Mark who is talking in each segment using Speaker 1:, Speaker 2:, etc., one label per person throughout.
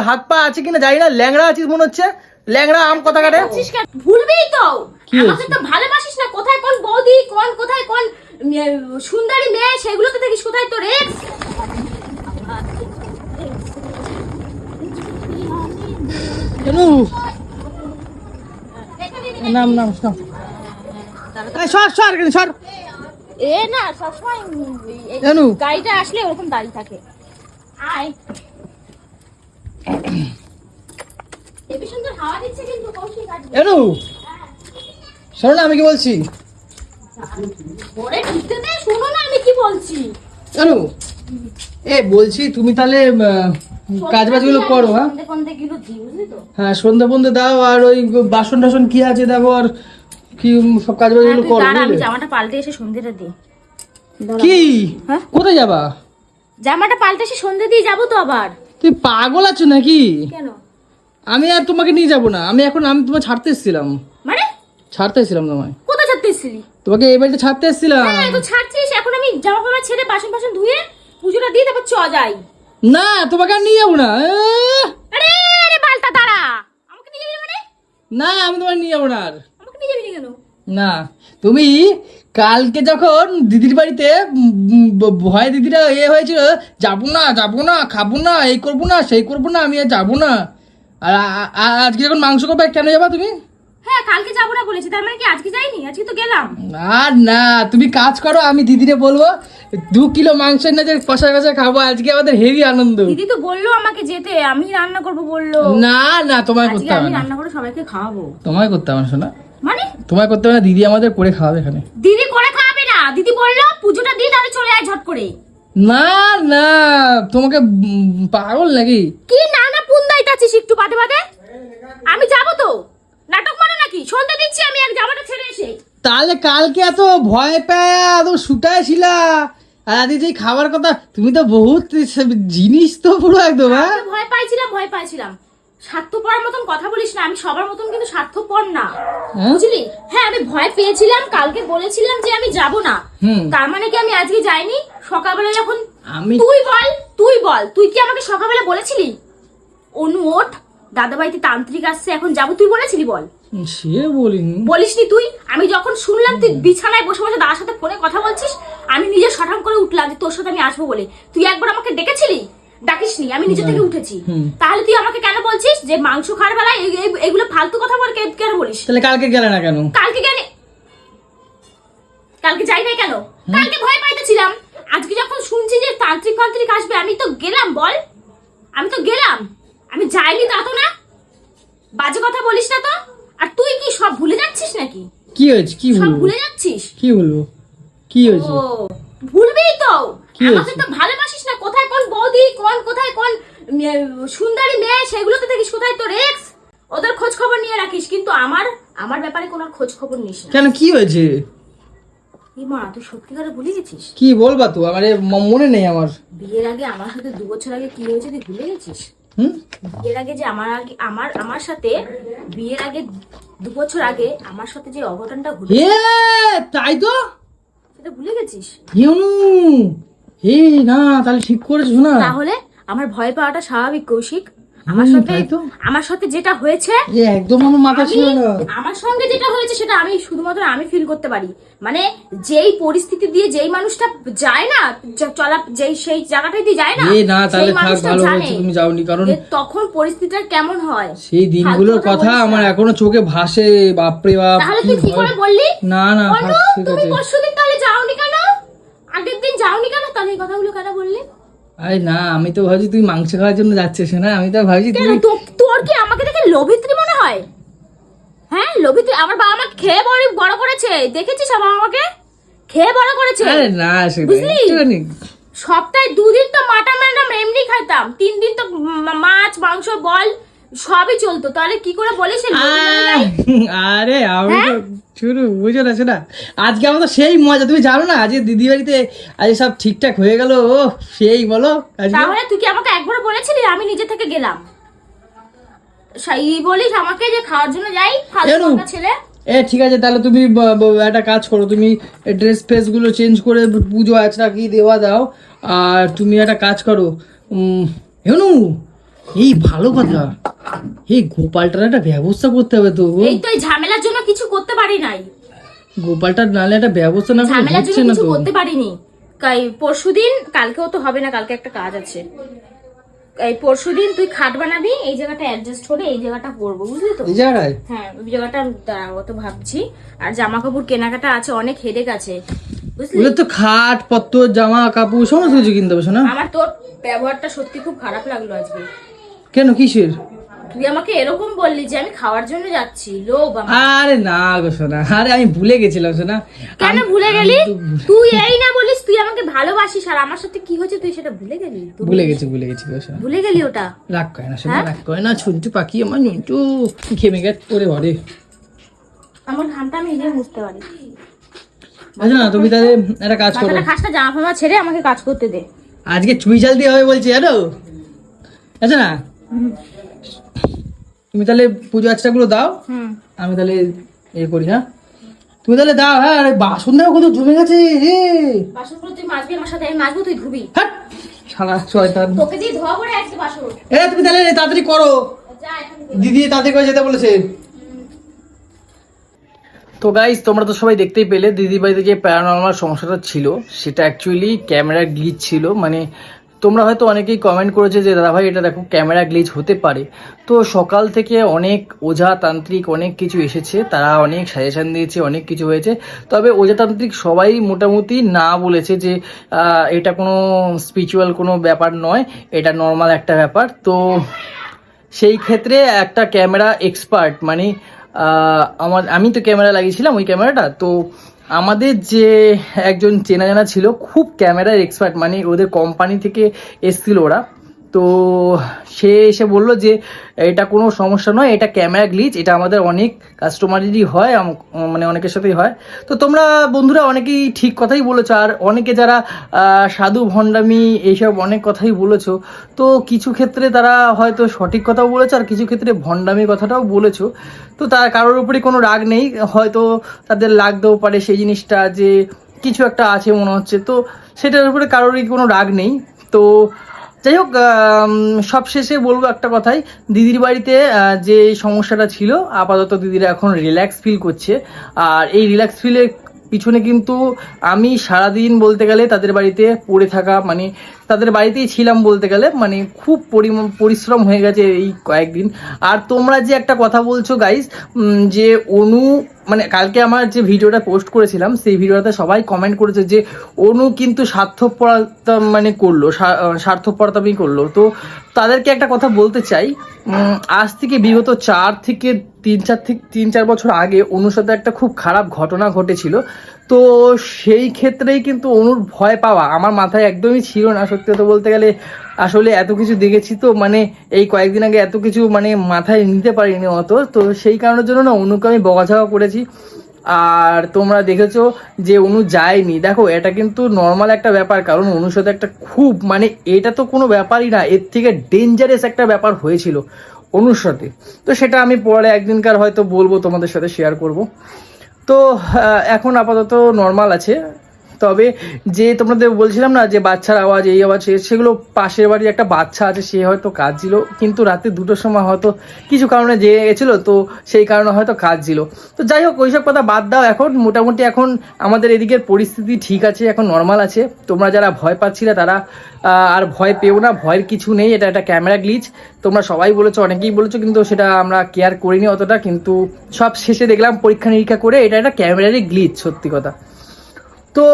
Speaker 1: হাত পা আছে কিনা জানি না ল্যাংড়া আছিস মনে হচ্ছে। ল্যাংড়া আম কথা কাটে?
Speaker 2: ভুলবেই তো। আমাকে তো ভালোবাসিস না। কোথায় কোন বৌদি কোন কোথায় কোন সুন্দরী মেয়ে সেগুলো তো দেখিস কোথায় তোর এক্স
Speaker 1: নাম নাম সর সর সর।
Speaker 2: এ না সবসময় গাড়িটা আসলে ওরকম দাঁড়িয়ে থাকে। আয়।
Speaker 1: এনু শোনো না আমি কি বলছি?
Speaker 2: শোনো না আমি কি বলছি
Speaker 1: এনু এ বলছি তুমি তাহলে কাজ বাজগুলো করো হ্যাঁ? হ্যাঁ সন্ধ্যা বন্ধে দাও আর ওই বাসন টাসন কি আছে দেখো আর কি সব কাজ
Speaker 2: হ্যাঁ,
Speaker 1: বাজগুলো করো
Speaker 2: আমি জামাটা পাল্টে এসে সন্ধ্যেটা দিই।
Speaker 1: কি?
Speaker 2: হ্যাঁ?
Speaker 1: কোথায় যাবা?
Speaker 2: জামাটা পাল্টে এসে সন্ধ্যে দিয়ে যাব তো আবার।
Speaker 1: তুই পাগল আছো নাকি?
Speaker 2: কেন?
Speaker 1: আমি আর তোমাকে নিয়ে যাব না। আমি এখন আমি তোমায় ছাড়তে এসেছিলাম।
Speaker 2: মানে?
Speaker 1: ছাড়তে এসেছিলাম তোমায়।
Speaker 2: কোথায় ছাড়তে এসেছিলি?
Speaker 1: তোমাকে এই বাড়িতে ছাড়তে এসেছিলাম।
Speaker 2: হ্যাঁ তো ছাড়ছিস। এখন আমি জামা কাপড় ছেড়ে বাসন বাসন ধুয়ে পুজোটা দিয়ে তারপর চ যাই।
Speaker 1: না তোমাকে আর নিয়ে যাব না!
Speaker 2: আরে আরে বালটা দাঁড়া আমাকে নিয়ে যাবি মানে?
Speaker 1: না আমি তোমায় নিয়ে যাব না আর।
Speaker 2: আমাকে নিয়ে যাবি কেন?
Speaker 1: না তুমি কালকে যখন দিদির বাড়িতে ভয় দিদিরা এ হয়েছিল যাব না যাব না খাব না এই করব না সেই করব না আমি আর যাব না। আর আজকে যখন মাংস করবে কেন যাবা তুমি?
Speaker 2: হ্যাঁ কালকে যাব না বলেছি তার মানে কি আজকে যাইনি? আজকে তো গেলাম।
Speaker 1: না তুমি কাজ করো আমি দিদিরে বলব দু কিলো মাংস না যে কষা কষা খাব আজকে আমাদের হেভি আনন্দ।
Speaker 2: দিদি তো বলল আমাকে যেতে আমি রান্না করব বলল।
Speaker 1: না না তোমায় করতে হবে
Speaker 2: আমি রান্না করে সবাইকে খাওয়াবো।
Speaker 1: তোমায় করতে হবে শোনা।
Speaker 2: মানে?
Speaker 1: তোমায় করতে হবে না দিদি আমাদের করে খাওয়াবে এখানে।
Speaker 2: দিদি করে খাওয়াবে না? দিদি বলল পুজোটা দিয়ে তাহলে চলে আয় ঝট করে।
Speaker 1: না না তোমাকে পাগল নাকি?
Speaker 2: কি না না পুন্দাইতে আছিস একটু বাদে বাদে? আমি যাব তো। নাটক মানে নাকি? সন্ধ্যা দিচ্ছি আমি এক জামাটা ছেড়ে এসে।
Speaker 1: তাহলে কালকে এত ভয় পেয়ে একদম শুটায় ছিলা আর আজকে যে খাবার কথা তুমি তো বহুত জিনিস তো পুরো একদম হ্যাঁ?
Speaker 2: ভয় পাইছিলাম ভয় পাইছিলাম। স্বার্থপর মতন কথা বলিস না আমি সবার মতন কিন্তু স্বার্থপর না।
Speaker 1: হ্যাঁ?
Speaker 2: বুঝলি? হ্যাঁ আমি ভয় পেয়েছিলাম কালকে বলেছিলাম যে আমি যাব না। তার মানে কি আমি আজকে যাইনি? সকালবেলা যখন
Speaker 1: আমি
Speaker 2: তুই বল তুই বল তুই কি আমাকে সকালবেলা বলেছিলি? অনু ওঠ। দাদাবাড়িতে তান্ত্রিক আসছে এখন যাব তুই বলেছিলি বল।
Speaker 1: সে বলিনি।
Speaker 2: বলিসনি তুই? আমি যখন শুনলাম তুই বিছানায় বসে বসে দাদার সাথে ফোনে কথা বলছিস আমি নিজে সঠাম করে উঠলাম যে তোর সাথে আমি আসব বলে। তুই একবার আমাকে ডেকেছিলি? আমি নিজে থেকে উঠেছি। তাহলে তুই আমাকে কেন বলছিস যে মাংস খাওয়ার বেলায় এগুলো ফালতু কথা বলে কেন বলিস?
Speaker 1: তাহলে কালকে গেলে না কেন?
Speaker 2: কালকে কেন কালকে যাই নাই কেন? কালকে ভয় পাইতেছিলাম। আজকে যখন শুনছি যে তান্ত্রিক ফান্ত্রিক আসবে আমি তো গেলাম বল। আমি তো গেলাম। আমি যাইনি তা তো না। বাজে কথা বলিস না তো। আর তুই কি সব ভুলে যাচ্ছিস নাকি?
Speaker 1: কি হয়েছে? কি
Speaker 2: সব ভুলে যাচ্ছিস?
Speaker 1: কি বলব? কি হয়েছে?
Speaker 2: ভুলবেই তো।
Speaker 1: কি
Speaker 2: আমাকে তো ভালোবাসিস না। কোথায় কোন বৌদি কোন কোথায় কোন সুন্দরী মেয়ে সেগুলো তো দেখিস। কোথায় তোর এক্স ওদের খোঁজ খবর নিয়ে রাখিস। কিন্তু আমার আমার ব্যাপারে কোনো খোঁজ খবর নিস না।
Speaker 1: কেন কি হয়েছে?
Speaker 2: এই মা তুই সত্যি করে ভুলে গেছিস?
Speaker 1: কি বলবা তো? আমার মনে নেই আমার।
Speaker 2: বিয়ের আগে আমার সাথে দু বছর আগে কি হয়েছে তুই ভুলে গেছিস?
Speaker 1: হুম?
Speaker 2: বিয়ের আগে যে আমার আগে আমার আমার সাথে বিয়ের আগে দু বছর আগে আমার সাথে যে অঘটনটা ঘটে
Speaker 1: তাই তো?
Speaker 2: সেটা ভুলে গেছিস?
Speaker 1: ইউনু! না তাহলে ঠিক করেছ না
Speaker 2: তাহলে আমার ভয় পাওয়াটা স্বাভাবিক কৌশিক। আমার সাথে আমার সাথে যেটা হয়েছে
Speaker 1: একদম আমার মাথা ছিল না।
Speaker 2: আমার সঙ্গে যেটা হয়েছে সেটা আমি শুধুমাত্র আমি ফিল করতে পারি। মানে যেই পরিস্থিতি দিয়ে যেই মানুষটা যায় না চলা যেই সেই জায়গাটাই দিয়ে যায় না
Speaker 1: এ না তাহলে থাক ভালো হয়েছে তুমি যাওনি কারণ
Speaker 2: তখন পরিস্থিতিটা কেমন হয়।
Speaker 1: সেই দিনগুলোর কথা আমার এখনও চোখে ভাসে বাপরে বাপ
Speaker 2: তাহলে তুই কি করে বললি?
Speaker 1: না না ঠিক
Speaker 2: তুমি
Speaker 1: আছে
Speaker 2: পরশুদিন যাওনি কেন আগের দিন যাওনি কেন? তাহলে এই কথাগুলো কেন বললি?
Speaker 1: আরে না আমি তো ভাবছি তুই মাংস খাওয়ার জন্য যাচ্ছিস না আমি তো ভাবছি তুই
Speaker 2: তোর কি আমাকে দেখে লোভিত্রী মনে হয়? হ্যাঁ লোভিত্রী আমার বাবা আমাকে খেয়ে বড় বড় করেছে। দেখেছিস আমার আমাকে খেয়ে বড় করেছে।
Speaker 1: আরে না সেটা
Speaker 2: বুঝলি? সপ্তাহে দুদিন তো মাটন ম্যাডাম এমনি খাইতাম। তিন দিন তো মাছ মাংস বল। সবই চলতো। তাহলে কি করে বলিস
Speaker 1: আরে আমি
Speaker 2: হ্যাঁ?
Speaker 1: তো শুরু বুঝো না শোনা। আজকে আমার তো সেই মজা তুমি জানো না আজকে দিদি বাড়িতে আজ সব ঠিকঠাক হয়ে গেল ও সেই বলো
Speaker 2: তাহলে তুই কি আমাকে একবার বলেছিলি আমি নিজে থেকে গেলাম? সেই বলিস আমাকে যে খাওয়ার জন্য যাই ফালতু ছেলে।
Speaker 1: এ ঠিক আছে তাহলে তুমি একটা কাজ করো তুমি ড্রেস ফ্রেসগুলো চেঞ্জ করে পুজো আচরা কি দেওয়া দাও আর তুমি একটা কাজ করো হেনু এই ভালো কথা। এই গোপালটার একটা ব্যবস্থা করতে হবে তো
Speaker 2: এই তো এই ঝামেলার জন্য কিছু করতে পারি নাই।
Speaker 1: গোপালটার নালে একটা ব্যবস্থা না
Speaker 2: ঝামেলার জন্য
Speaker 1: না
Speaker 2: কিছু করতে পারিনি। কাই পরশুদিন কালকেও তো হবে না কালকে একটা কাজ আছে। এই পরশুদিন তুই খাট বানাবি এই জায়গাটা অ্যাডজাস্ট করে এই জায়গাটা করব বুঝলি তো?
Speaker 1: এই জায়গায়
Speaker 2: হ্যাঁ ওই জায়গাটা দাঁড়াবো তো ভাবছি। আর জামা কাপড় কেনাকাটা আছে অনেক হেডেক আছে বুঝলি?
Speaker 1: তো খাট পত্র জামা কাপড় সমস্ত কিছু কিনতে হবে না
Speaker 2: আমার তোর ব্যবহারটা সত্যি খুব খারাপ লাগল আজকে।
Speaker 1: কেন কিসের?
Speaker 2: তুই আমাকে এরকম বললি যে আমি খাওয়ার জন্য যাচ্ছি লোভ।
Speaker 1: আরে না গো সোনা আরে আমি ভুলে গেছিলাম সোনা।
Speaker 2: কেন ভুলে গেলি? তুই এই না বলিস তুই আমাকে ভালোবাসিস আর আমার সাথে কি হয়েছে তুই সেটা ভুলে গেলি?
Speaker 1: ভুলে গেছি ভুলে গেছি গো সোনা।
Speaker 2: ভুলে গেলি ওটা?
Speaker 1: রাগ করে না সোনা
Speaker 2: হ্যাঁ?
Speaker 1: রাগ করে না ছুঞ্চু পাখি আমার নুনচু ঘেমে গেছে করে ঘরে।
Speaker 2: আমার ঘামটা আমি নিজে বুঝতে পারি।
Speaker 1: আচ্ছা না তুমি তাহলে একটা কাজ করো।
Speaker 2: খাসটা জামা ফামা ছেড়ে আমাকে কাজ করতে দে।
Speaker 1: আজকে চুই জাল দিয়ে হবে বলছি জানো? আচ্ছা না তুমি তাহলে পুজো আচ্ছাগুলো দাও। আমি তাহলে এ করি হ্যাঁ? তুমি তাহলে দাও হ্যাঁ? আরে বাসন দেখো কত জমে গেছে রে
Speaker 2: বাসনগুলো তুই মাজবি আমার সাথে আমি মাজবো তুই ধুবি।
Speaker 1: হাট সারা শয়তান।
Speaker 2: তোকে দিয়ে ধোয়া পড়ে আসছে বাসন।
Speaker 1: এ তুমি তাহলে তাড়াতাড়ি করো। দিদি তাড়াতাড়ি করে যেতে বলেছে। তো গাইজ তোমরা তো সবাই দেখতেই পেলে দিদি বাড়িতে যে প্যারানর্মাল সমস্যাটা ছিল সেটা অ্যাকচুয়ালি ক্যামেরা গ্লিচ ছিল মানে তোমরা হয়তো অনেকেই কমেন্ট করেছে যে দাদা ভাই এটা দেখো ক্যামেরা গ্লিচ হতে পারে। তো সকাল থেকে অনেক ওঝা তান্ত্রিক অনেক কিছু এসেছে। তারা অনেক সাজেশান দিয়েছে, অনেক কিছু হয়েছে। তবে ওঝাতান্ত্রিক সবাই মোটামুটি না বলেছে যে এটা কোনো স্পিরিচুয়াল কোনো ব্যাপার নয়, এটা নর্মাল একটা ব্যাপার। তো সেই ক্ষেত্রে একটা ক্যামেরা এক্সপার্ট মানে আমার, আমি তো ক্যামেরা লাগিয়েছিলাম ওই ক্যামেরাটা তো আমাদের যে একজন চেনা জানা ছিল, খুব ক্যামেরার এক্সপার্ট মানে ওদের কোম্পানি থেকে এসছিল ওরা। তো সে এসে বলল যে, এটা কোনো সমস্যা নয়, এটা ক্যামেরা গ্লিচ এটা আমাদের অনেক কাস্টমারেরই হয় মানে অনেকের সাথেই হয়। তো তোমরা বন্ধুরা অনেকেই ঠিক কথাই বলেছ, আর অনেকে যারা সাধু ভণ্ডামি এইসব অনেক কথাই বলেছ, তো কিছু ক্ষেত্রে তারা হয়তো সঠিক কথাও বলেছ, আর কিছু ক্ষেত্রে ভণ্ডামি কথাটাও বলেছ। তো তার কারোর উপরে কোনো রাগ নেই, হয়তো তাদের লাগতেও পারে সেই জিনিসটা যে, কিছু একটা আছে মনে হচ্ছে, তো সেটার উপরে কারোরই কোনো রাগ নেই। তো যাই হোক সবশেষে বলব একটা কথাই। দিদির বাড়িতে যে সমস্যাটা ছিল, আপাতত দিদিরা এখন রিল্যাক্স ফিল করছে। আর এই রিল্যাক্স ফিলের পিছনে কিন্তু আমি সারাদিন বলতে গেলে তাদের বাড়িতে পড়ে থাকা মানে তাদের বাড়িতেই ছিলাম বলতে গেলে মানে খুব পরিশ্রম হয়ে গেছে এই কয়েকদিন। আর তোমরা যে একটা কথা বলছো গাইস যে অনু মানে কালকে আমার যে ভিডিওটা পোস্ট করেছিলাম, সেই ভিডিওটাতে সবাই কমেন্ট করেছে যে অনু কিন্তু স্বার্থপরতা মানে করল স্বা- স্বার্থপরতামি করল। তো তাদেরকে একটা কথা বলতে চাই। আজ থেকে বিগত চার থেকে তিন, চার থেকে তিন, চার বছর আগে অনুর সাথে একটা খুব খারাপ ঘটনা ঘটেছিল। তো সেই ক্ষেত্রেই কিন্তু অনুর ভয় পাওয়া আমার মাথায় একদমই ছিল না। সত্যি কথা বলতে গেলে আসলে এত কিছু দেখেছি তো মানে এই কয়েকদিন আগে এত কিছু মানে মাথায় নিতে পারিনি অত। তো সেই কারণের জন্য না, অনুকে আমি বকাঝকা করেছি। আর তোমরা দেখেছ যে অনু যায়নি। দেখো, এটা কিন্তু নর্মাল একটা ব্যাপার, কারণ অনুর সাথে একটা খুব মানে এটা তো কোনো ব্যাপারই না, এর থেকে ডেঞ্জারাস একটা ব্যাপার হয়েছিল অনুর সাথে। তো সেটা আমি পরে একদিনকার হয়তো বলব, তোমাদের সাথে শেয়ার করব। তো এখন আপাতত নর্মাল আছে। তবে যে তোমাদের বলছিলাম না যে বাচ্চার আওয়াজ, এই আওয়াজ সেগুলো পাশের বাড়ির একটা বাচ্চা আছে, সে হয়তো কাজ ছিল কিন্তু রাতে দুটোর সময় হয়তো কিছু কারণে জেগে গেছিল, তো সেই কারণে হয়তো কাজ ছিল তো যাই হোক, ওইসব কথা বাদ দাও এখন। মোটামুটি এখন আমাদের এদিকের পরিস্থিতি ঠিক আছে, এখন নর্মাল আছে। তোমরা যারা ভয় পাচ্ছিলে তারা আর ভয় পেও না, ভয়ের কিছু নেই। এটা একটা ক্যামেরা গ্লিচ তোমরা সবাই বলেছ, অনেকেই বলেছ, কিন্তু সেটা আমরা কেয়ার করিনি অতটা। কিন্তু সব শেষে দেখলাম পরীক্ষা নিরীক্ষা করে এটা একটা ক্যামেরারই গ্লিচ সত্যি কথা। তো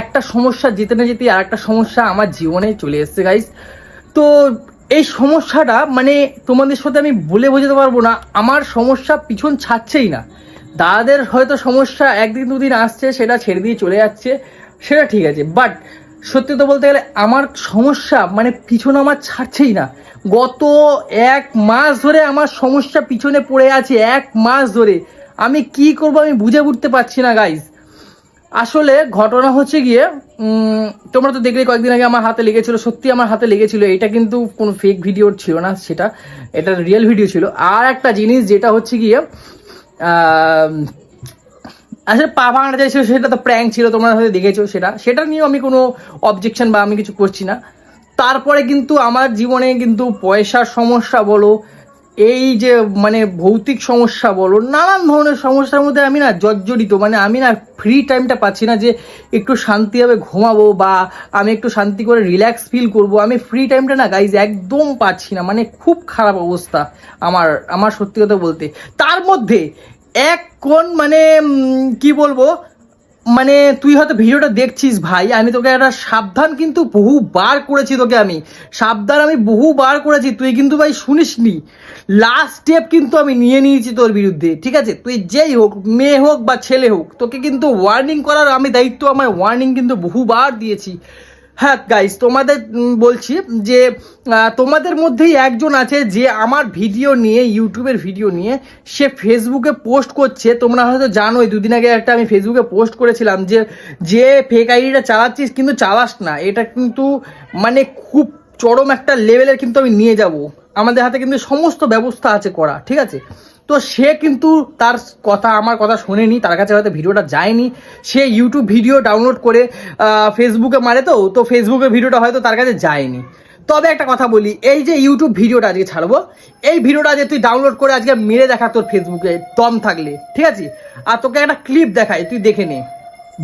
Speaker 1: একটা সমস্যা যেতে না যেতে আর একটা সমস্যা আমার জীবনে চলে এসেছে গাইস তো এই সমস্যাটা মানে তোমাদের সাথে আমি বলে বোঝাতে পারব না, আমার সমস্যা পিছন ছাড়ছেই না। দাদাদের হয়তো সমস্যা একদিন দুদিন আসছে, সেটা ছেড়ে দিয়ে চলে যাচ্ছে, সেটা ঠিক আছে। বাট সত্যি তো বলতে গেলে আমার সমস্যা মানে পিছনে আমার ছাড়ছেই না। গত এক মাস ধরে আমার সমস্যা পিছনে পড়ে আছে, এক মাস ধরে। আমি কি করব আমি বুঝে উঠতে পারছি না গাইস আসলে ঘটনা হচ্ছে গিয়ে তোমরা তো দেখলে কয়েকদিন আগে আমার হাতে লেগেছিল, সত্যি আমার হাতে লেগেছিল, এটা কিন্তু কোনো ফেক ভিডিও ছিল না সেটা, এটা রিয়েল ভিডিও ছিল। আর একটা জিনিস যেটা হচ্ছে গিয়ে আসলে পা ভাঙাটা চাইছিল সেটা তো প্র্যাঙ্ক ছিল, তোমরা হয়তো দেখেছ সেটা। সেটা নিয়েও আমি কোনো অবজেকশন বা আমি কিছু করছি না। তারপরে কিন্তু আমার জীবনে কিন্তু পয়সার সমস্যা বলো এই যে মানে ভৌতিক সমস্যা বলো, নানান ধরনের সমস্যার মধ্যে আমি না জর্জরিত মানে আমি না ফ্রি টাইমটা পাচ্ছি না যে একটু শান্তিভাবে ঘুমাবো বা আমি একটু শান্তি করে রিল্যাক্স ফিল করব। আমি ফ্রি টাইমটা না গাইজ একদম পাচ্ছি না। মানে খুব খারাপ অবস্থা আমার আমার সত্যি কথা বলতে। তার মধ্যে এক কোন মানে কি বলব মানে তুই হয়তো ভিডিওটা দেখছিস ভাই, আমি তোকে একটা সাবধান কিন্তু বহুবার করেছি তোকে আমি। সাবধান আমি বহুবার করেছি, তুই কিন্তু ভাই শুনিসনি। লাস্ট স্টেপ কিন্তু আমি নিয়ে নিয়েছি তোর বিরুদ্ধে, ঠিক আছে? তুই যেই হোক, মেয়ে হোক বা ছেলে হোক, তোকে কিন্তু ওয়ার্নিং করার আমি দায়িত্ব আমার ওয়ার্নিং কিন্তু বহুবার দিয়েছি। হ্যাঁ গাইস তোমাদের বলছি যে তোমাদের মধ্যেই একজন আছে যে আমার ভিডিও নিয়ে ইউটিউবের ভিডিও নিয়ে, সে ফেসবুকে পোস্ট করছে। তোমরা হয়তো জানোই, দুদিন আগে একটা আমি ফেসবুকে পোস্ট করেছিলাম যে যে ফেক আইডিটা চালাচ্ছিস কিন্তু চালাস না। এটা কিন্তু মানে খুব চরম একটা লেভেলের কিন্তু আমি নিয়ে যাব। আমাদের হাতে কিন্তু সমস্ত ব্যবস্থা আছে করা, ঠিক আছে? তো সে কিন্তু তার কথা, আমার কথা শোনেনি, তার কাছে হয়তো ভিডিওটা যায়নি। সে ইউটিউব ভিডিও ডাউনলোড করে ফেসবুকে মারে তো তো ফেসবুকে ভিডিওটা হয়তো তার কাছে যায়নি। তবে একটা কথা বলি, এই যে ইউটিউব ভিডিওটা আজকে ছাড়বো, এই ভিডিওটা যে তুই ডাউনলোড করে আজকে মেরে দেখা তোর ফেসবুকে দম থাকলে, ঠিক আছে? আর তোকে একটা ক্লিপ দেখাই, তুই দেখে নে।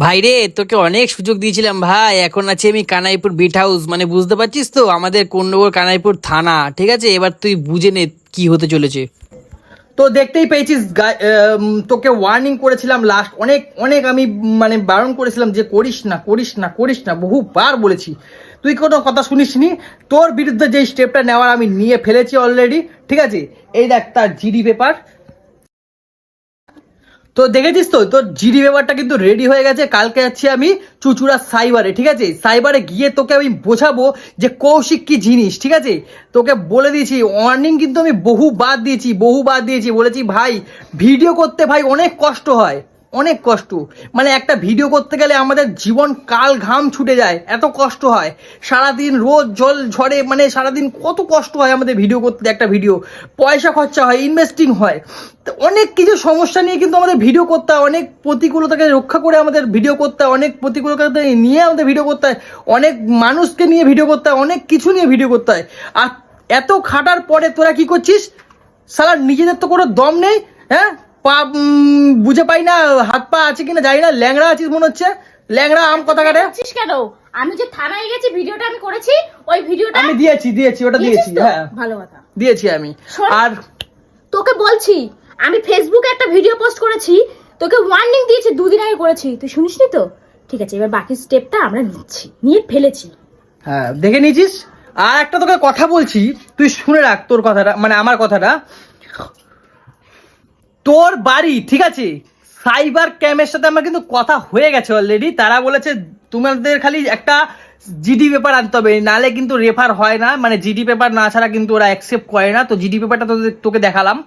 Speaker 3: ভাই রে, তোকে অনেক সুযোগ দিয়েছিলাম ভাই, এখন আছি আমি কানাইপুর বিট হাউস মানে বুঝতে পারছিস তো, আমাদের কোন্নগর কানাইপুর থানা, ঠিক আছে? এবার তুই বুঝে নে কি হতে চলেছে।
Speaker 1: তো দেখতেই পেয়েছিস তোকে ওয়ার্নিং করেছিলাম লাস্ট অনেক অনেক আমি মানে বারণ করেছিলাম যে করিস না করিস না করিস না, বহুবার বলেছি। তুই কোনো কথা শুনিসনি? তোর বিরুদ্ধে যে স্টেপটা নেওয়ার আমি নিয়ে ফেলেছি অলরেডি ঠিক আছে? এই দেখ তার জিডি পেপার তো দেখেছিস তো? তোর জিডি পেপারটা কিন্তু রেডি হয়ে গেছে। কালকে যাচ্ছি আমি চুচুড়া সাইবারে, ঠিক আছে? সাইবারে গিয়ে তোকে আমি বোঝাবো যে কৌশিক কি জিনিস, ঠিক আছে? তোকে বলে দিয়েছি ওয়ার্নিং কিন্তু আমি বহু বাদ দিয়েছি বহু বাদ দিয়েছি। বলেছি, ভাই ভিডিও করতে ভাই অনেক কষ্ট হয়। অনেক কষ্ট। মানে একটা ভিডিও করতে গেলে আমাদের জীবন কাল ঘাম ছুটে যায়, এত কষ্ট হয়। সারাদিন রোজ জল ঝরে মানে সারাদিন কত কষ্ট হয় আমাদের ভিডিও করতে একটা ভিডিও। পয়সা খরচা হয় ইনভেস্টিং হয়। তো অনেক কিছু সমস্যা নিয়ে কিন্তু আমাদের ভিডিও করতে হয়, অনেক প্রতিকূলতাকে রক্ষা করে আমাদের ভিডিও করতে হয়, অনেক প্রতিকূলতা নিয়ে আমাদের ভিডিও করতে হয়, অনেক মানুষকে নিয়ে ভিডিও করতে হয়, অনেক কিছু নিয়ে ভিডিও করতে হয়। আর এত খাটার পরে তোরা কি করছিস? সালা নিজেদের তো কোনো দম নেই হ্যাঁ? পা বুঝে পাই না হাত পা আছে কিনা জানি না ল্যাংড়া আছিস মনে হচ্ছে। ল্যাংড়া আম কথা কাটে।
Speaker 2: বলছিস কেন? আমি যে থানায় গেছি ভিডিওটা আমি করেছি ওই ভিডিওটা
Speaker 1: আমি দিয়েছি দিয়েছি ওটা দিয়েছি হ্যাঁ।
Speaker 2: ভালো কথা।
Speaker 1: দিয়েছি আমি। আর
Speaker 2: তোকে বলছি আমি ফেসবুকে একটা ভিডিও পোস্ট করেছি তোকে ওয়ার্নিং দিয়েছি দুদিন আগে করেছি। তুই শুনিসনি তো? ঠিক আছে এবার বাকি স্টেপটা আমরা নিচ্ছি নিয়ে ফেলেছি।
Speaker 1: হ্যাঁ দেখে নিয়েছিস? আর একটা তোকে কথা বলছি তুই শুনে রাখ তোর কথাটা মানে আমার কথাটা। তোর বাড়ি, ঠিক আছে? সাইবার ক্যামের সাথে আমার কিন্তু কথা হয়ে গেছে অলরেডি তারা বলেছে, তোমাদের খালি একটা জিডি পেপার আনতে হবে, নালে কিন্তু রেফার হয় না। মানে জিডি পেপার না ছাড়া কিন্তু ওরা অ্যাকসেপ্ট করে না। তো জিডি পেপারটা তোদের, তোকে দেখালাম।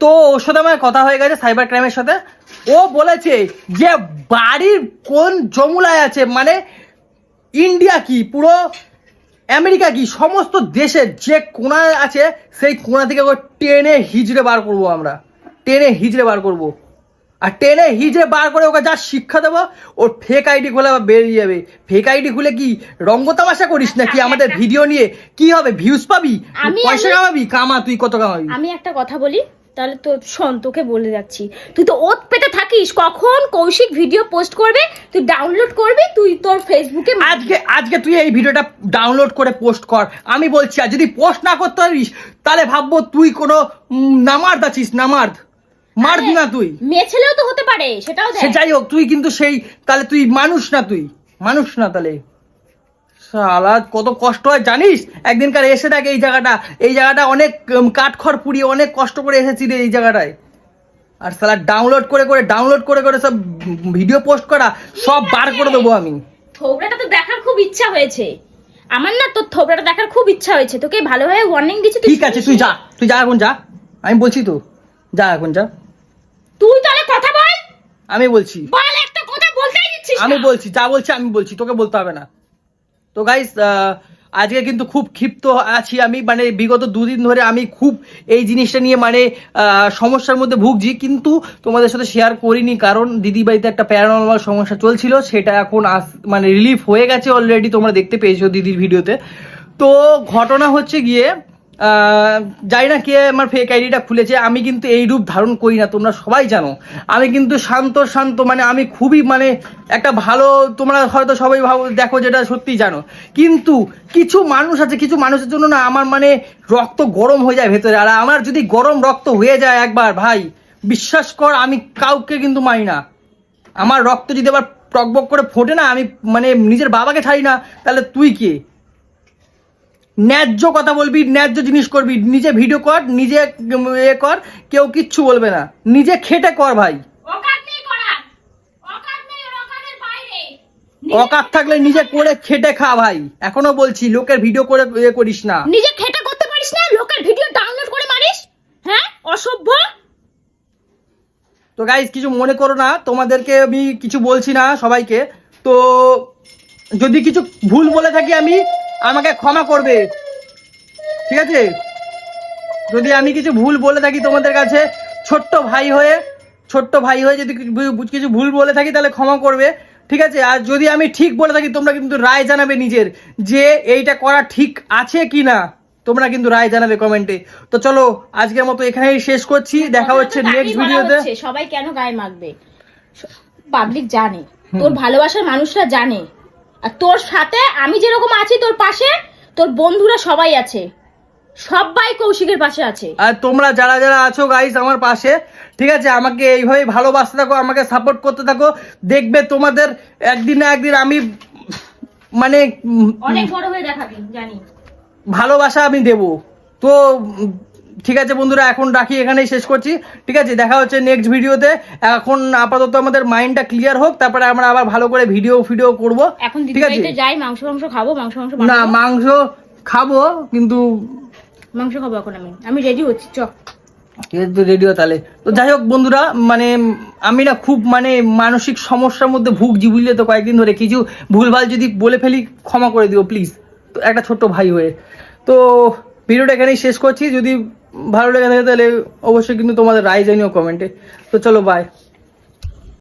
Speaker 1: তো ওর সাথে আমার কথা হয়ে গেছে সাইবার ক্রাইমের সাথে। ও বলেছে যে, বাড়ির কোন জমুলায় আছে? মানে ইন্ডিয়া কি, পুরো আমেরিকা কি, সমস্ত দেশের যে কোনায় আছে, সেই কোনা থেকে টেনে হিজড়ে বার করব আমরা। টেনে হিজড়ে বার করব। আর টেনে হিজড়ে বার করে ওকে যা শিক্ষা দেবো ওর ফেক আইডি খুলে আবার বেরিয়ে যাবে। ফেক আইডি খুলে কি রঙ্গ তামাশা করিস নাকি আমাদের ভিডিও নিয়ে? কি হবে? ভিউজ পাবি?
Speaker 2: আমি-
Speaker 1: পয়সা কামাবি কামা তুই কত কামাবি?
Speaker 2: আমি একটা কথা বলি তাহলে তো শোন তোকে বলে যাচ্ছি। তুই তো ওত পেতে থাকিস কখন কৌশিক ভিডিও পোস্ট করবে তুই ডাউনলোড করবি তুই তোর ফেসবুকে
Speaker 1: আজকে আজকে তুই এই ভিডিওটা ডাউনলোড করে পোস্ট কর। আমি বলছি আর যদি পোস্ট না করতে পারিস তাহলে ভাববো তুই কোনো নামার্দ আছিস নামার্দ। মার্দ না তুই।
Speaker 2: মেয়ে ছেলেও তো হতে পারে সেটাও
Speaker 1: সে যাই হোক তুই কিন্তু সেই তাহলে তুই মানুষ না তুই? মানুষ না তাহলে? শালা কত কষ্ট হয় জানিস? একদিনকার এসে দেখ এই জায়গাটা এই জায়গাটা অনেক কাঠখড় পুড়িয়ে অনেক কষ্ট করে এসেছি রে এই জায়গাটায়। আর সালা ডাউনলোড করে করে ডাউনলোড করে করে সব ভিডিও পোস্ট করা সব বার করে দেবো আমি।
Speaker 2: থোবড়াটা তো দেখার খুব ইচ্ছা হয়েছে। আমার না তোর থোবড়াটা দেখার খুব ইচ্ছা হয়েছে। তোকে ভালোভাবে ওয়ার্নিং দিচ্ছি
Speaker 1: ঠিক আছে তুই যা তুই যা এখন যা। আমি বলছি তো যা এখন যা।
Speaker 2: তুই তাহলে কথা বল।
Speaker 1: আমি বলছি।
Speaker 2: বল একটা কথা বলতেই দিচ্ছিস
Speaker 1: আমি বলছি যা বলছি আমি বলছি তোকে বলতে হবে না। তো গাইস আজকে কিন্তু খুব ক্ষিপ্ত আছি আমি মানে বিগত দুদিন ধরে আমি খুব এই জিনিসটা নিয়ে মানে সমস্যার মধ্যে ভুগছি কিন্তু তোমাদের সাথে শেয়ার করিনি কারণ দিদি বাড়িতে একটা প্যারানর্মাল সমস্যা চলছিল সেটা এখন মানে রিলিফ হয়ে গেছে অলরেডি তোমরা দেখতে পেয়েছ দিদির ভিডিওতে তো ঘটনা হচ্ছে গিয়ে জানি না কে আমার ফেক আইডিটা খুলেছে, আমি কিন্তু এই রূপ ধারণ করি না, তোমরা সবাই জানো। আমি কিন্তু শান্ত শান্ত মানে আমি খুবই মানে একটা ভালো, তোমরা হয়তো সবাই ভাবো, দেখো যেটা সত্যি জানো। কিন্তু কিছু মানুষ আছে, কিছু মানুষের জন্য না আমার মানে রক্ত গরম হয়ে যায় ভেতরে। আর আমার যদি গরম রক্ত হয়ে যায় একবার, ভাই, বিশ্বাস কর, আমি কাউকে কিন্তু মানি না। আমার রক্ত যদি আবার টকবক করে ফোটে না, আমি মানে নিজের বাবাকে ছাড়ি না, তাহলে তুই কে? ন্যায্য কথা বলবি ন্যায্য জিনিস করবি নিজে ভিডিও কর নিজে এ কর কেউ কিচ্ছু বলবে না। নিজে খেটে কর ভাই।
Speaker 2: অকাত
Speaker 1: থাকলে নিজে করে খেটে খা ভাই। এখনও বলছি লোকের ভিডিও করে এ করিস না।
Speaker 2: নিজে খেটে করতে পারিস না লোকের ভিডিও ডাউনলোড করে মারিস হ্যাঁ? অসভ্য।
Speaker 1: তো গাইজ কিছু মনে করো না তোমাদেরকে আমি কিছু বলছি না সবাইকে। তো যদি কিছু ভুল বলে থাকি আমি আমাকে ক্ষমা করবে। ঠিক আছে? যদি আমি কিছু ভুল বলে থাকি তোমাদের কাছে ছোট্ট ভাই হয়ে ছোট্ট ভাই হয়ে যদি কিছু ভুল বলে থাকি তাহলে ক্ষমা করবে। ঠিক আছে? আর যদি আমি ঠিক বলে থাকি তোমরা কিন্তু রায় জানাবে নিজের যে এইটা করা ঠিক আছে কি না তোমরা কিন্তু রায় জানাবে কমেন্টে। তো চলো আজকের মতো এখানেই শেষ করছি। দেখা হচ্ছে নেক্সট ভিডিওতে
Speaker 2: সবাই কেন গায়ে মাখবে? পাবলিক জানে। তোর ভালোবাসার মানুষরা জানে। আর তোর সাথে আমি যেরকম আছি তোর পাশে তোর বন্ধুরা সবাই আছে। সবাই কৌশিকের পাশে আছে।
Speaker 1: আর তোমরা যারা যারা আছো গাইস আমার পাশে ঠিক আছে? আমাকে এইভাবে ভালোবাসতে থাকো আমাকে সাপোর্ট করতে থাকো। দেখবে তোমাদের একদিন না একদিন আমি মানে
Speaker 2: অনেক বড় হয়ে দেখাবি জানি।
Speaker 1: ভালোবাসা আমি দেব। তো ঠিক আছে বন্ধুরা এখন রাখি এখানেই শেষ করছি। ঠিক আছে দেখা হচ্ছে নেক্সট ভিডিওতে এখন আপাতত আমাদের মাইন্ডটা ক্লিয়ার হোক তারপরে আমরা আবার ভালো করে ভিডিও ভিডিও করব।
Speaker 2: এখন
Speaker 1: ঠিক আছে?
Speaker 2: যাই মাংস মাংস খাব মাংস মাংস
Speaker 1: না মাংস খাব কিন্তু
Speaker 2: মাংস খাব এখন আমি। আমি রেডি হচ্ছি চ।
Speaker 1: রেডিও তাহলে। তো যাই হোক বন্ধুরা মানে আমি না খুব মানে মানসিক সমস্যার মধ্যে ভুগছি বুঝলে তো কয়েকদিন ধরে কিছু ভুলভাল যদি বলে ফেলি ক্ষমা করে দিও প্লিজ তো একটা ছোট্ট ভাই হয়ে। তো ভিডিওটা এখানেই শেষ করছি। যদি ভালো লেগে থাকে তাহলে অবশ্যই কিন্তু তোমাদের রায় জানিও কমেন্টে তো চলো বাই